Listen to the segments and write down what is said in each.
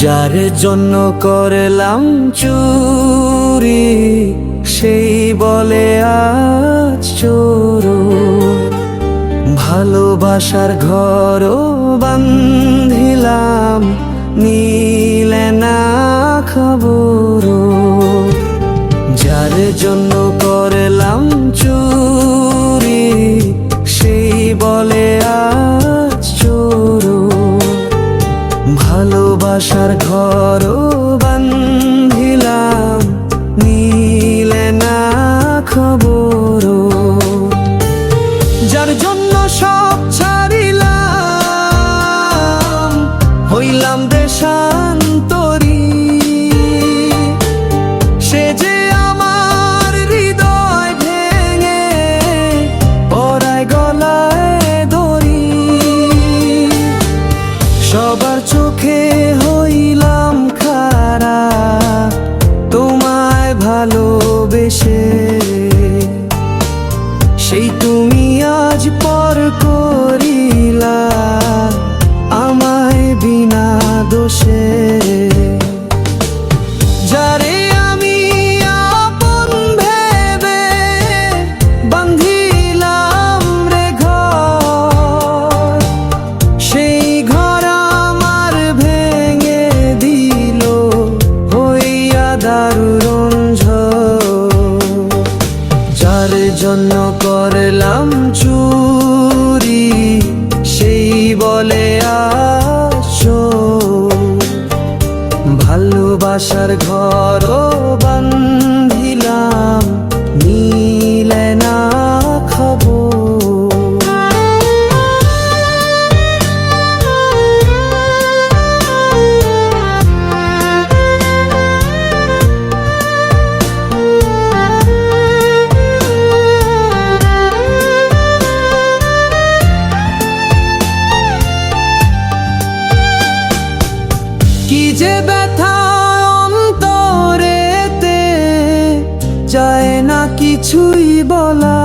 যার জন্য করলাম চুরি, সেই বলে আজ চোর। ভালোবাসার ঘর বান্ধিলাম, নিলে না খবর যার জন্য সব ছাড়িলাম, হইলাম দেশান্তরী। সে যে আমার হৃদয় ভেঙে পরায় গলায় দড়ি সবার চোখে হইলাম খারা তোমায় ভালোবেসে। সেই তুমি আজ পর করিলা। জন্য করলাম চুরি সেই বলে আসো। ভালোবাসার ঘর বান্ধিলাম যে ব্যথা অন্তরেতে চায় না কিছুই বলা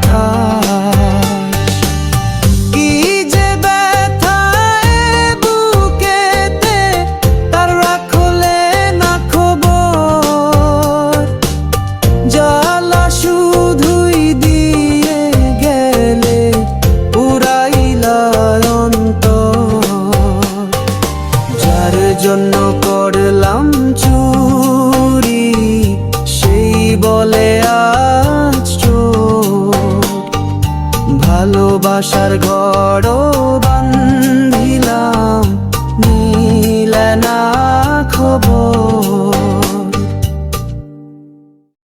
他。